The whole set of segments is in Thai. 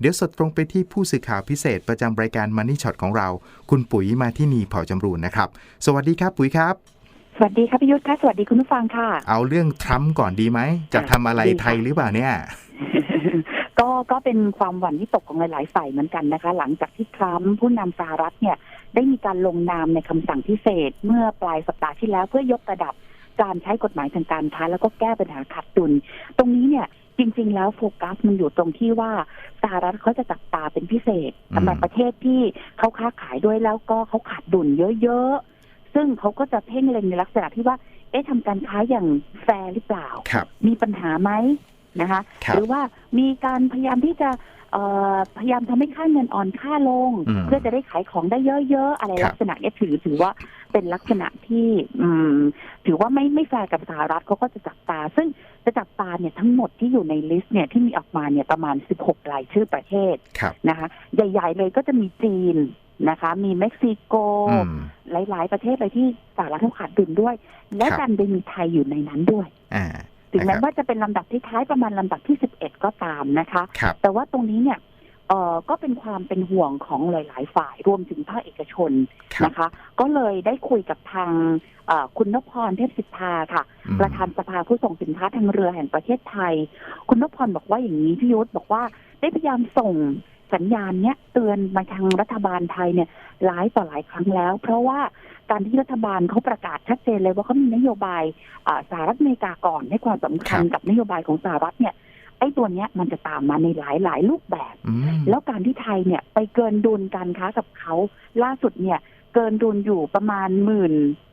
เดี๋ยวสดตรงไปที่ผู้สื่อข่าวพิเศษประจำรายการ Money Shot ของเรา คุณปุ๋ยมาที่นีเผ่าจำรูนนะครับ สวัสดีครับปุ๋ยครับ สวัสดีครับพี่ยุทธค่ะสวัสดีคุณผู้ฟังค่ะ เอาเรื่องทรัมป์ก่อนดีไหมจะทำอะไรดีค่ะไทยหรือเปล่าเนี่ยก็ก็เป็นความหวั่นวิตกของหลาย ๆ ฝ่ายเหมือนกันนะคะ หลังจากที่ทรัมป์ผู้นำสหรัฐเนี่ย ได้มีการลงนามในคำสั่งพิเศษเมื่อปลายสัปดาห์ที่แล้วเพื่อยกระดับ การใช้กฎหมายทางการค้าแล้วก็แก้ปัญหาขาดดุล ตรงนี้เนี่ยจริง ๆ แล้วโฟกัสมันอยู่ตรงที่ว่าสหรัฐเขาจะจับตาเป็นพิเศษสำหรับอืมประเทศที่เขาค้าขายด้วยแล้วก็เขาขาดดุลเยอะๆ ซึ่งเขาก็จะเพ่งเล็งในลักษณะที่ว่า เอ๊ะทำการค้าอย่างแฟร์หรือเปล่าครับมีปัญหาไหมนะคะครับหรือว่ามีการพยายามที่จะเอ่อพยายามทำให้ค่าเงินอ่อนค่าลงอืมเพื่อจะได้ขายของได้เยอะๆ อะไรครับลักษณะเนี้ยถือถือว่า เป็นลักษณะที่อืมถือว่าไม่ไม่แฟร์กับสหรัฐเขาก็จะจับตา ซึ่งจะจับตาเนี่ยทั้งหมดที่อยู่ในลิสต์เนี่ยที่มีออกมาเนี่ยประมาณ 16 รายชื่อประเทศครับนะคะ ใหญ่ ๆ เลยก็จะมีจีนนะคะ มีเม็กซิโกอืมหลาย ๆ ประเทศเลยที่สหรัฐเขาขาดดุลด้วย และครับดันไปมีไทยอยู่ในนั้นด้วยอ่าถึงแม้นะครับว่าจะเป็นลำดับที่ท้ายประมาณลำดับที่ 11 ก็ตามนะคะครับแต่ว่าตรงนี้เนี่ย เอ่อก็เป็นความเป็นห่วงของหลาย ๆ ฝ่ายรวมถึงภาคเอกชนครับนะคะ ก็เลยได้คุยกับทางเอ่อคุณนพพรเทพสิทธาค่ะอืมประธานสภาผู้ส่งสินค้าทางเรือแห่งประเทศไทย คุณนพพรบอกว่าอย่างนี้พี่ยุทธบอกว่าได้พยายามส่งสัญญาณเนี้ยเตือนมาทางรัฐบาลไทยเนี่ยหลายต่อหลายครั้งแล้ว เพราะว่าการที่รัฐบาลเขาประกาศชัดเจนเลยว่าเขามีนโยบายอ่าสหรัฐอเมริกาก่อนให้ความสำคัญครับกับนโยบายของสหรัฐเนี่ย ไอ้ตัวเนี้ยมันจะตามมาในหลายหลายๆรูปแบบอืมแล้วการที่ไทยเนี่ยไปเกินดุลการค้ากับเขาล่าสุดเนี่ยเกินดุลอยู่ประมาณหมื่น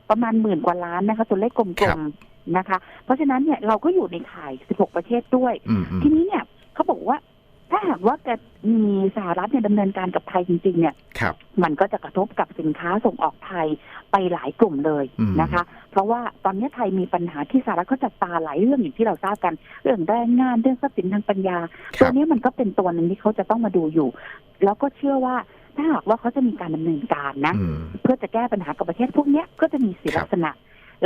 ประมาณหมื่นกว่าล้านนะคะ ตัวเลขกคลรัมบๆนะคะ เพราะฉะนั้นเนี่ยเราก็อยู่ในข่าย 16 ประเทศด้วยอืมอืมทีนี้เนี่ยเขาบอกว่าถ้าหากว่าจะมีสหรัฐเนี่ยดำเนินการกับไทยจริง ๆ เนี่ยครับมันก็จะกระทบกับสินค้าส่งออกไทยไปหลายกลุ่มเลยอืมนะคะ เพราะว่าตอนนี้ไทยมีปัญหาที่สหรัฐเขาจับตาหลายเรื่องอย่างที่เราทราบกัน เรื่องแรงงานเรื่องทรัพย์สินทางปัญญาคตัรัวบนี้มันก็เป็นตัวหนึ่งที่เขาจะต้องมาดูอยู่ แล้วก็เชื่อว่าถ้าหากว่าเขาจะมีการดำเนินการนะอืมเพื่อจะแก้ปัญหากับประเทศพวกเนี้ยก็จะมีสีครับลักษณะ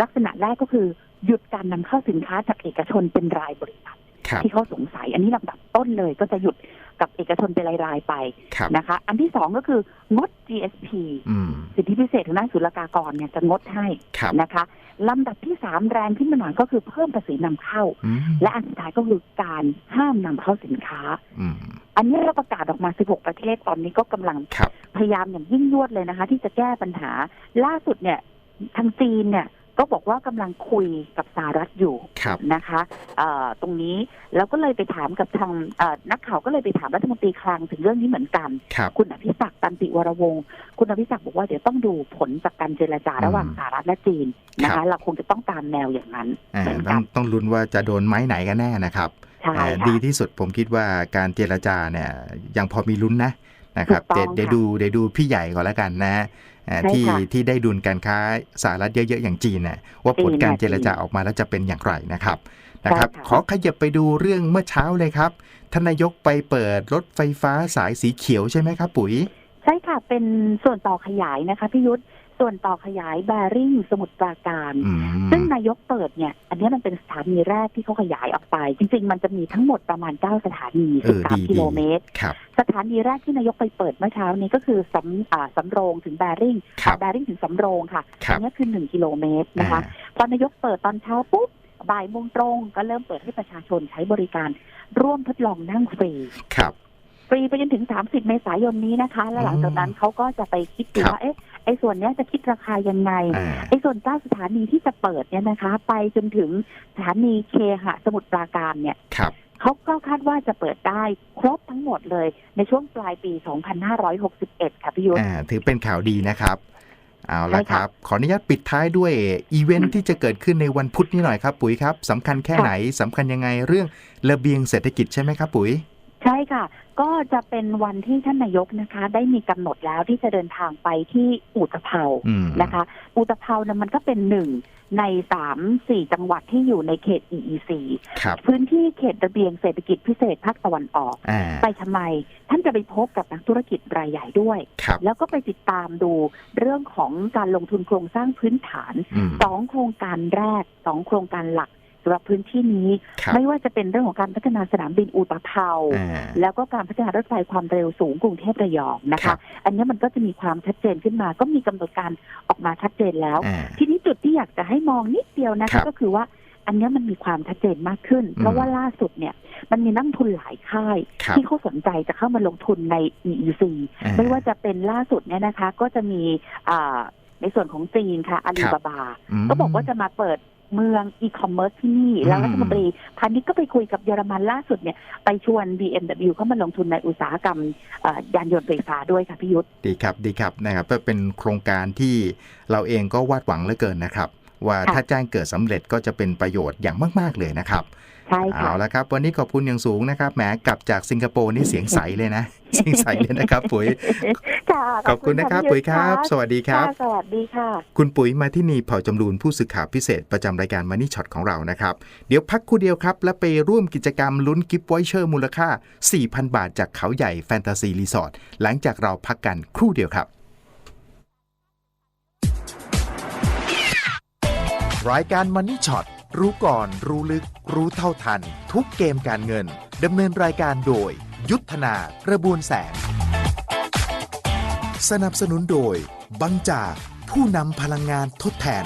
ลักษณะแรกก็คือ หยุดการนำเข้าสินค้าจากเอกชนเป็นรายบริษัทครับ ที่เขาสงสัย อันนี้ลำดับต้นเลยก็จะหยุดกับเอกชนเป็นราย ๆ ไปครับนะคะ อันที่สองก็คืองด GSP อืมสิทธิพิเศษทางด้านศุลกากรเนี่ยจะงดให้ครับนะคะลำดับที่สามแรงขึ้นมาหน่อยก็คือเพิ่มภาษีนำเข้าอืมและอันสุดท้ายก็คือการห้ามนำเข้าสินค้าอืมอันนี้เราประกาศออกมา 16 ประเทศตอนนี้ก็กำลังครับพยายามอย่างยิ่งยวดเลยนะคะ ที่จะแก้ปัญหาล่าสุดเนี่ยทางจีนเนี่ย ก็บอกว่ากำลังคุยกับสหรัฐอยู่ครับนะคะเอ่อตรงนี้แล้วก็เลยไปถามกับทางเอ่อนักข่าวก็เลยไปถามรัฐมนตรีคลังถึงเรื่องนี้เหมือนกันครับคุณอภิศักดิ์ตันติวรวงศ์คุณอภิศักดิ์บอกว่าเดี๋ยวต้องดูผลจากการเจรจาระหว่างอืมสหรัฐและจีนนะครัคะบเราคงจะต้องตามแนวอย่างนั้นอ่าเหมือนต้กัองนต้องลุ้นว่าจะโดนไม้ไหนกันแน่นะครับใช่อ่าค่ะดีที่สุดผมคิดว่าการเจรจาเนี่ยยังพอมีลุ้นนะนะครับถูกต้องเดี๋ยวเดี๋ยวค่ะดูเดี๋ยวดูพี่ใหญ่ก่อนแล้วกันนะอ่าใช่ ที่ค่ะที่ได้ดุลการค้าสหรัฐเยอะ ๆ อย่างจีนน่ะว่าผลจีนการน่ะเจรจาจีนออกมาแล้วจะเป็นอย่างไรนะครับนะครับใช่ค่ะขอขยับไปดูเรื่องเมื่อเช้าเลยครับท่านนายกไปเปิดรถไฟฟ้าสายสีเขียวใช่ไหมครับปุ๋ย ใช่ค่ะเป็นส่วนต่อขยายนะคะพี่ยุทธ ส่วนต่อขยายแบริ่งสมุทรปราการอืมซึ่งนายกเปิดเนี่ย อันนี้มันเป็นสถานีแรกที่เขาขยายออกไป จริง ๆ มันจะมีทั้งหมดประมาณ 9 สถานีเออดี13กิโลเมตรครับสถานีแรกที่นายกไปเปิดเมื่อเช้านี้ก็คือสำอ่าสำโรงถึงแบริ่งครับแบริ่งถึงสำโรงค่ะครับอันนี้คือ 1 กิโลเมตรนะคะอ่าพอนายกเปิดตอนเช้าปุ๊บบ่ายโมงตรงก็เริ่มเปิดให้ประชาชนใช้บริการ ร่วมทดลองนั่งฟรีครับ ฟรีไปจนถึง 30 เมษายนนี้นะคะ และหลังจากนั้นเขาก็จะไปคิดดูครับว่าเอ๊ะไอ้ส่วนเนี้ยจะคิดราคายังไงอ่าไอ้ส่วน9สถานีที่จะเปิดเนี่ยนะคะ ไปจนถึงสถานีเคหะสมุทรปราการเนี่ยครับเขาก็คาดว่าจะเปิดได้ครบทั้งหมดเลย ในช่วงปลายปี 2561 ค่ะพี่ยุทธอ่าถือเป็นข่าวดีนะครับเอาละใช่คค่ะรับ ขออนุญาตปิดท้ายด้วยอีเวนท์ที่จะเกิดขึ้นในวันพุธนี้หน่อยครับปุ๋ยครับสำคัญแค่ค่ะไหนสำคัญยังไงเรื่องระเบียงเศรษฐกิจใช่ไหมครับปุ๋ยใช่ ค่ะ ก็จะเป็นวันที่ท่านนายกนะคะ ได้มีกำหนดแล้วที่จะเดินทางไปที่อุตภเปาอืมนะคะ อุตภเปาเนี่ยมันก็เป็นหนึ่งในสามสี่จังหวัดที่อยู่ในเขต EEC ครับพื้นที่เขตระเบียงเศรษฐกิจพิเศษภาคตะวันออกอ่าไปทำไม ท่านจะไปพบกับนักธุรกิจรายใหญ่ด้วยครับแล้วก็ไปติดตามดูเรื่องของการลงทุนโครงสร้างพื้นฐานอืมสองโครงการแรกสองโครงการหลักสำหรับพื้นที่นี้ครับไม่ว่าจะเป็นเรื่องของการพัฒนาสนามบินอุตภเปาอ่าแล้วก็การพัฒนารถไฟความเร็วสูงกรุงเทพระยองนะครัคะบอันนี้มันก็จะมีความชัดเจนขึ้นมา ก็มีกำหนดการออกมาชัดเจนแล้วอ่าทีนี้จุดที่อยากจะให้มองนิดเดียวนะครัคะบก็คือว่าอันนี้มันมีความชัดเจนมากขึ้น เพราะว่าล่าสุดเนี่ยมันมีนักลงทุนหลายค่ายครับที่เขาสนใจจะเข้ามาลงทุนใน EEC อ่ไม่ว่าจะเป็นล่าสุดเนี่ยนะคะ ก็จะมีอ่าในส่วนของจีนค่ะอาลีบาบามก็บอกว่าจะมาเปิด เมืองอีคอมเมิร์ซที่นี่ แล้วอืมรัฐมนตรีพาณิชย์ก็ไปคุยกับเยอรมันล่าสุดเนี่ยไปชวน BMW เข้ามาลงทุนในอุตสาหกรรมเอ่อยานยนต์ไฟฟ้าด้วยค่ะพี่ยุทธดีครับดีครับนะครับก็เป็นโครงการที่เราเองก็วาดหวังเหลือเกินนะครับ ว่าค่ะถ้าแจ้งเกิดสำเร็จก็จะเป็นประโยชน์อย่างมาก ๆเลยนะครับ ใช่ค่ะเอาละครับ วันนี้ขอบคุณอย่างสูงนะครับแหมกลับจากสิงคโปร์นี่เสียงใสเลยนะเสียงใสเลยนะครับ ปุ๋ยค่ะขอบคุณนะครับ ปุ๋ยครับ สวัสดีครับค่ะสวัสดีค่ะ คุณปุ๋ยมาที่นี่เผ่าจำรูนผู้สื่อข่าวพิเศษประจำรายการมันนี่ช็อตของเรานะครับ เดี๋ยวพักครู่เดียวครับ และไปร่วมกิจกรรมลุ้นกิฟต์วอยเชอร์มูลค่า 4,000 บาทจากเขาใหญ่แฟนตาซีรีสอร์ทหลังจากเราพักกันครู่เดียวครับรายการมันนี่ช็อต รู้ก่อน รู้ลึก รู้เท่าทัน ทุกเกมการเงินดำเนินรายการโดย ยุทธนากระบวนแสง สนับสนุนโดย บังจากผู้นำพลังงานทดแทน